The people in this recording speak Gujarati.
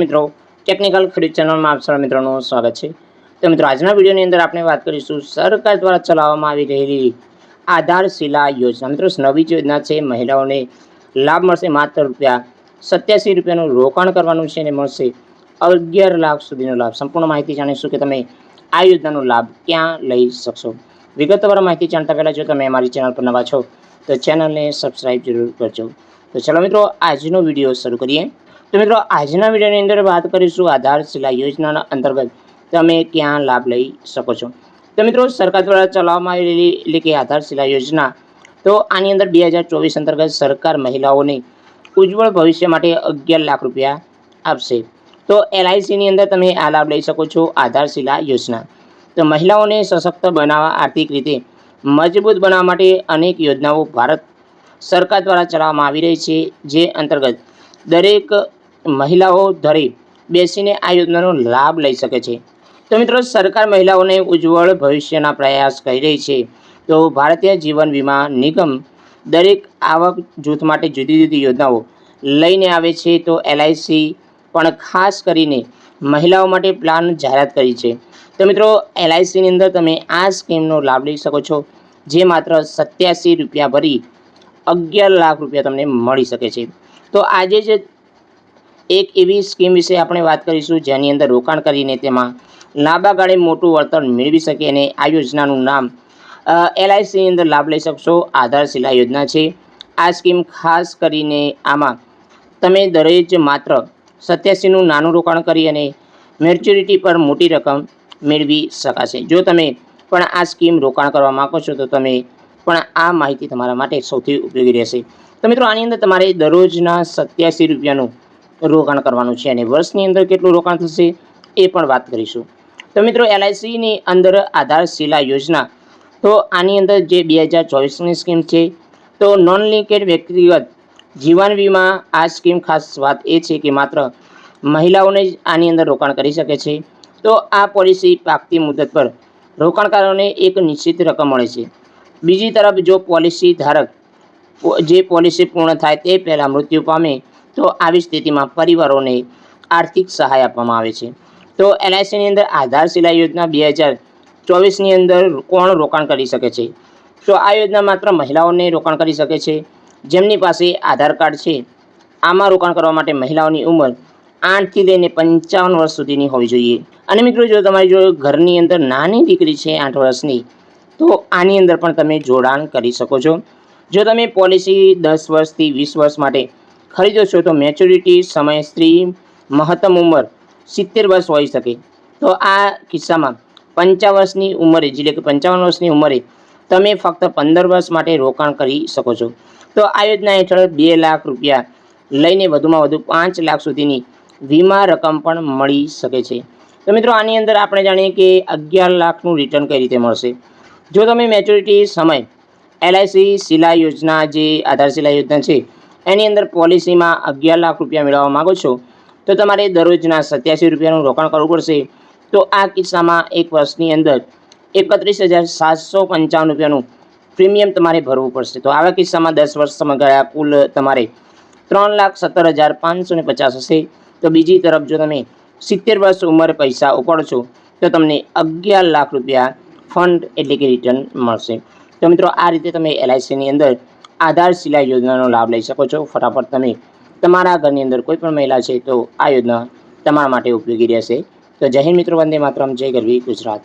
મિત્રો ટેકનિકલ ખરીદ ચેનલમાં આપ સર્વ મિત્રોનું સ્વાગત છે. તો મિત્રો, આજના વિડીયોની અંદર આપણે વાત કરીશું સરકાર દ્વારા ચલાવવામાં આવી રહેલી આધારશિલા યોજના. મિત્રો, નવી યોજના છે, મહિલાઓને લાભ મળશે માત્ર રૂપિયા સત્યાસી રૂપિયાનું રોકાણ કરવાનું છે અને મળશે અગિયાર લાખ સુધીનો લાભ. સંપૂર્ણ માહિતી જાણીશું કે તમે આ યોજનાનો લાભ ક્યાં લઈ શકશો. વિગતવાર માહિતી જાણતા પહેલાં જો તમે અમારી ચેનલ પર નવા છો, તો ચેનલને સબસ્ક્રાઈબ જરૂર કરજો. તો ચલો મિત્રો, આજનો વીડિયો શરૂ કરીએ. તો મિત્રો, આજના વિડીયોની અંદર વાત કરીશું આધારશિલા યોજનાના અંતર્ગત તમે ક્યાં લાભ લઈ શકો છો. તો મિત્રો, સરકાર દ્વારા ચલાવવામાં આવેલી એટલે કે આધારશિલા યોજના, તો આની અંદર બે હજાર ચોવીસ અંતર્ગત સરકાર મહિલાઓને ઉજ્જવળ ભવિષ્ય માટે અગિયાર લાખ રૂપિયા આપશે. તો એલઆઈસીની અંદર તમે આ લાભ લઈ શકો છો આધારશિલા યોજના. તો મહિલાઓને સશક્ત બનાવવા આર્થિક રીતે મજબૂત બનાવવા માટે અનેક યોજનાઓ ભારત સરકાર દ્વારા ચલાવવામાં આવી રહી છે, જે અંતર્ગત દરેક મહિલાઓ ધરી બેસીને આ યોજનાનો લાભ લઈ શકે છે. તો મિત્રો, સરકાર મહિલાઓને ઉજ્જવળ ભવિષ્યના પ્રયાસ કરી રહી છે. તો ભારતીય જીવન વીમા નિગમ દરેક આવક જૂથ માટે જુદી જુદી યોજનાઓ લઈને આવે છે. તો એલઆઈસી પણ ખાસ કરીને મહિલાઓ માટે પ્લાન જાહેરાત કરી છે. તો મિત્રો એલઆઈસીની અંદર તમે આ સ્કીમનો લાભ લઈ શકો છો, જે માત્ર સત્યાસી રૂપિયા ભરી અગિયાર લાખ રૂપિયા તમને મળી શકે છે. તો આજે જ એક એવી સ્કીમ વિશે આપણે વાત કરીશું, જેની અંદર રોકાણ કરીને તેમાં લાંબા ગાળે મોટું વળતર મેળવી શકે અને આ યોજનાનું નામ એલઆઈસીની અંદર લાભ લઈ શકશો. આધારશિલા યોજના છે. આ સ્કીમ ખાસ કરીને આમાં તમે દરરોજ માત્ર સત્યાસીનું નાનું રોકાણ કરી અને મેચ્યોરિટી પર મોટી રકમ મેળવી શકાશે. જો તમે પણ આ સ્કીમ રોકાણ કરવા માગો છો, તો તમે પણ આ માહિતી તમારા માટે સૌથી ઉપયોગી રહેશે. તો મિત્રો, આની અંદર તમારે દરરોજના સત્યાસી રૂપિયાનું રોકાણ કરવાનું છે અને વર્ષની અંદર કેટલું રોકાણ થશે એ પણ વાત કરીશું. તો મિત્રો એલઆઈસીની અંદર આધારશિલા યોજના. તો આની અંદર જે બે હજાર ચોવીસની સ્કીમ છે, તો નોન લિંકેડ વ્યક્તિગત જીવન વીમા આ સ્કીમ ખાસ વાત એ છે કે માત્ર મહિલાઓને જ આની અંદર રોકાણ કરી શકે છે. તો આ પોલિસી પાકતી મુદત પર રોકાણકારોને એક નિશ્ચિત રકમ મળે છે. બીજી તરફ જો પોલિસી ધારક જે પોલિસી પૂર્ણ થાય તે પહેલાં મૃત્યુ પામે તો આવી સ્થિતિમાં પરિવારોને આર્થિક સહાય આપવામાં આવે છે. તો એલઆઈસીની અંદર આધારશિલા યોજના બે હજાર ચોવીસની અંદર કોણ રોકાણ કરી શકે છે? તો આ યોજના માત્ર મહિલાઓને રોકાણ કરી શકે છે. જેમની પાસે આધાર કાર્ડ છે, આમાં રોકાણ કરવા માટે મહિલાઓની ઉંમર આઠથી લઈને પંચાવન વર્ષ સુધીની હોવી જોઈએ. અને મિત્રો, જો તમારી જો ઘરની અંદર નાની દીકરી છે આઠ વર્ષની, તો આની અંદર પણ તમે જોડાણ કરી શકો છો. જો તમે પોલિસી દસ વર્ષથી વીસ વર્ષ માટે ખરીદો જોશો તો મેચ્યોરિટી સમય, સ્ત્રી, મહત્તમ ઉંમર સિત્તેર વર્ષ હોઈ શકે. તો આ કિસ્સામાં પંચાવન વર્ષની ઉંમરે એટલે કે પંચાવન વર્ષની ઉંમરે તમે ફક્ત પંદર વર્ષ માટે રોકાણ કરી શકો છો. તો આ યોજના હેઠળ બે લાખ રૂપિયા લઈને વધુમાં વધુ પાંચ લાખ સુધીની વીમા રકમ પણ મળી શકે છે. તો મિત્રો, આની અંદર આપણે જાણીએ કે અગિયાર લાખનું રિટર્ન કઈ રીતે મળશે? જો તમે મેચ્યોરિટી સમય એલઆઈસી શિલા યોજના જે આધાર શિલા યોજના છે એની અંદર પોલિસીમાં અગિયાર લાખ રૂપિયા મેળવવા માગો છો, તો તમારે દરરોજના સત્યાસી રૂપિયાનું રોકાણ કરવું પડશે. તો આ કિસ્સામાં એક વર્ષની અંદર એકત્રીસ હજાર સાતસો પંચાવન રૂપિયાનું પ્રીમિયમ તમારે ભરવું પડશે. તો આવા કિસ્સામાં દસ વર્ષ ગયા, કુલ તમારે ત્રણ લાખ સત્તર હજાર પાંચસો ને પચાસ હશે. તો બીજી તરફ જો તમે સિત્તેર વર્ષ ઉંમરે પૈસા ઉપાડો તો તમને અગિયાર લાખ રૂપિયા ફંડ એટલે કે રિટર્ન મળશે. તો મિત્રો, આ રીતે તમે એલઆઈસીની અંદર આધાર સિલાઈ યોજનાનો લાભ લઈ શકો છો. ફટાફટ તમે તમારા ઘરની અંદર કોઈ પણ મહિલા છે તો આ યોજના તમારા માટે ઉપયોગી રહેશે. તો જય હિન્દ મિત્રો, વંદે માતરમ, જય ગરવી ગુજરાત.